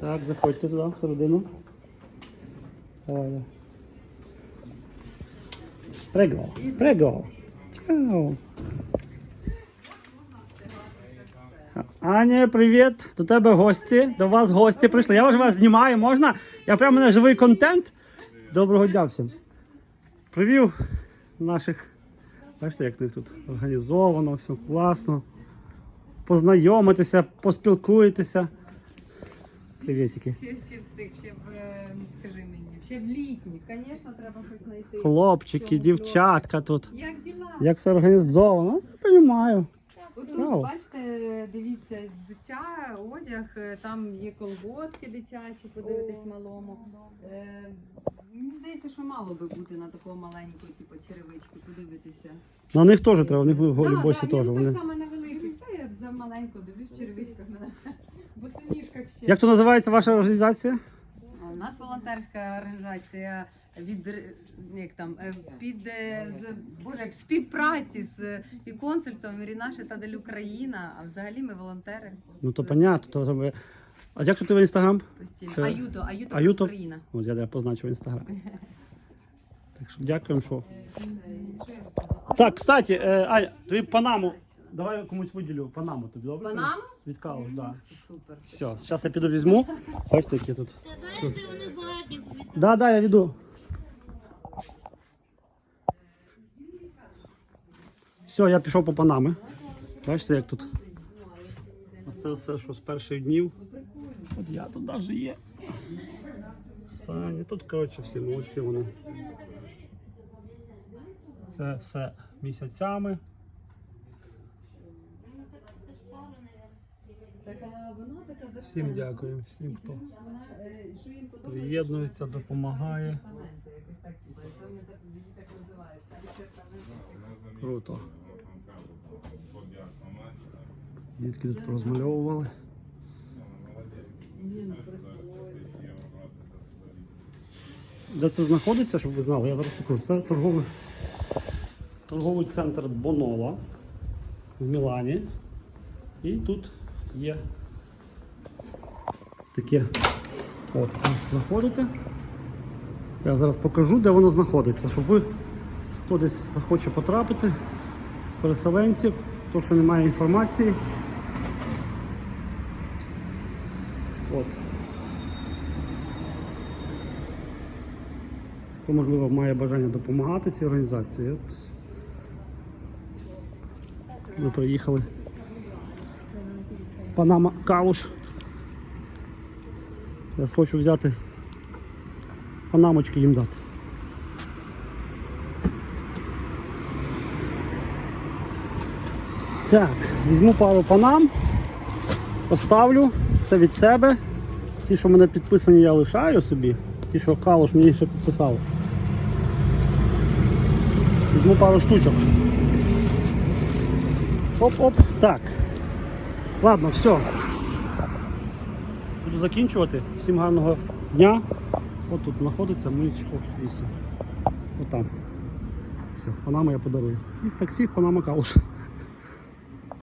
Так, заходьте туди, всередину. Давай. Прего, прего. Чао. Аня, привіт! До тебе гості. До вас гості прийшли. Я вже вас знімаю, можна? Я прямо на живий контент. Доброго дня всім. Привів наших. Бачите, як них тут організовано, все класно. Познайомитися, поспілкуєтеся. Привітики. Ще, ще в цих, ще в, е, ну, скажи мені, ще в літніх, звісно, треба щось знайти. Хлопчики, Цьому дівчатка тут. Як діла? Як все організовано, я розумію. Отут, Браво. бачите, дивіться, взуття, одяг, е, там є колготки дитячі, подивитись малому. Е, мені здається, що мало би бути на такого маленького, типу, черевички, подивитися. На них теж треба, у них голі Да, босі да, теж. Вони... так само на великих. Та я за маленьку дивлюсь в черевичках ще. Як то називається ваша організація? У нас волонтерська організація від як там е, під е, з боже як співпраці з е, і консульством Рінаше та Дель Україна. А взагалі ми волонтери Ну то понятно. То... ви- А як то ти в інстаграм? постійно. Аюто, Аюто, Аюто? Україна. От я позначив в інстаграм. Так що дякуємо, що. Так, кстати, е, Аня, тобі Панаму. Давай я комусь виділю Панаму тобі, добре? Панаму? Від Калуш, так. Да. Супер. Все, зараз я піду візьму. Бачите, які тут. Знаєте, вони багаті. Да, да, я веду. Все, я пішов по Панами. Бачите, як тут. Оце все, що з перших днів. От я тут навіть є. Саня, тут, коротше, всі молодці вони. Це все місяцями. Всім дякую, всім, хто е, що їм подобається. приєднується, допомагає. Фаменти якось так, це вони так називають. Круто. Дітки тут порозмальовували. Ні, ну. Де це знаходиться, щоб ви знали, я зараз покажу. Це торговий, торговий центр Бонола в Мілані. І тут є таке. От, заходите. Я зараз покажу, де воно знаходиться, щоб ви, хто десь захоче потрапити з переселенців, хто ще не має інформації. От. Хто, можливо, має бажання допомагати цій організації. От. Ми приїхали. Панама Калуш. Я хочу взяти панамочки їм дати. Так, візьму пару панам, поставлю це від себе. Ті, що в мене підписані, я лишаю собі. Ті, що Калуш мені ще підписав. Візьму пару штучок. Оп-оп. Так. Ладно, все. Буду закінчувати. Всім гарного дня. От тут знаходиться мильчико 8. Отам. Все, Панама я подарую. І таксі Панама Калуш.